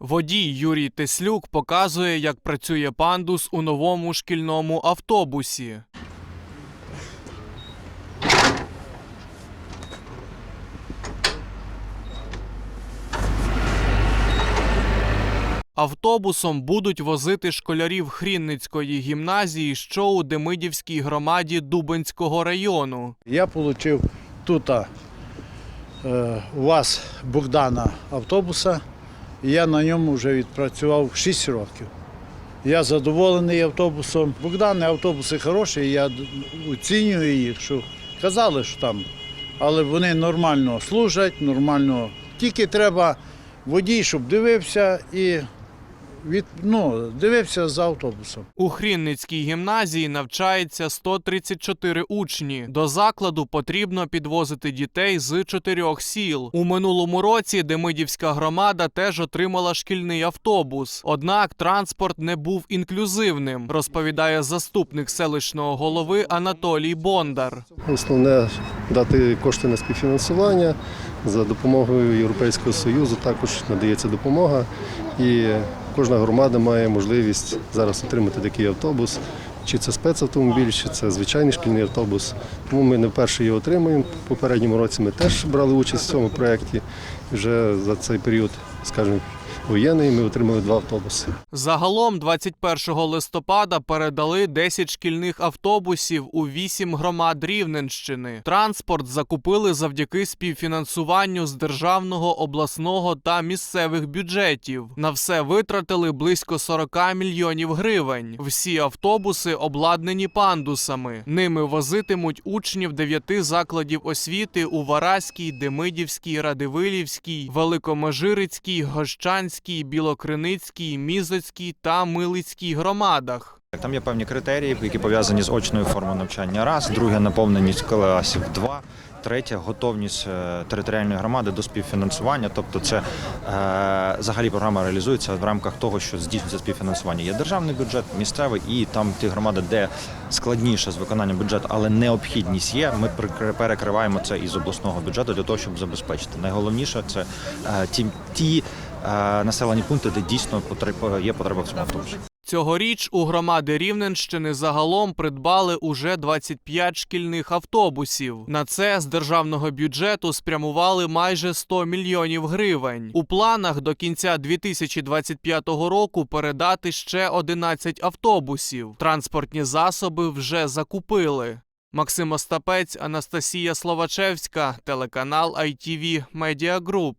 Водій Юрій Теслюк показує, як працює пандус у новому шкільному автобусі. Автобусом будуть возити школярів Хрінницької гімназії, що у Демидівській громаді Дубенського району. Я отримав тут е, у вас Богдана автобуса, я на ньому вже відпрацював 6 років. Я задоволений автобусом. Богдани автобуси хороші, я оцінюю їх, що казали, що там, але вони нормально служать, нормально. Тільки треба водій, щоб дивився і від, ну, дивився за автобусом. У Хрінницькій гімназії навчається 134 учні. До закладу потрібно підвозити дітей з чотирьох сіл. У минулому році Демидівська громада теж отримала шкільний автобус. Однак транспорт не був інклюзивним, розповідає заступник селищного голови Анатолій Бондар. Основне дати кошти на співфінансування. За допомогою Європейського Союзу також надається допомога. І кожна громада має можливість зараз отримати такий автобус. Чи це спецавтомобіль, чи це звичайний шкільний автобус. Тому ми не вперше його отримуємо. В попередньому році ми теж брали участь в цьому проєкті. Вже за цей період, скажімо, воєнний ми отримали два автобуси. Загалом 21 листопада передали 10 шкільних автобусів у 8 громад Рівненщини. Транспорт закупили завдяки співфінансуванню з державного, обласного та місцевих бюджетів. На все витратили близько 40 мільйонів гривень. Всі автобуси обладнані пандусами. Ними возитимуть учнів дев'яти закладів освіти у Вараській, Демидівській, Радивилівській, Великомежирицькій, Гощанській, Білокриницькій, Мізоцькій та Милицькій громадах. Там є певні критерії, які пов'язані з очною формою навчання. Раз, друге наповненість класів. Два. Третє готовність е, територіальної громади до співфінансування. Тобто, це е, взагалі програма реалізується в рамках того, що здійснюється співфінансування. Є державний бюджет, місцевий, і там ті громади, де складніше з виконанням бюджету, але необхідність є. Ми перекриваємо це із обласного бюджету для того, щоб забезпечити. Найголовніше це е, ті, ті е, населені пункти, де дійсно потреб- є потреба в цьому автобусі. Цьогоріч у громади Рівненщини загалом придбали уже 25 шкільних автобусів. На це з державного бюджету спрямували майже 100 мільйонів гривень. У планах до кінця 2025 року передати ще 11 автобусів. Транспортні засоби вже закупили. Максим Остапець, Анастасія Словачевська, телеканал ITV Media Group.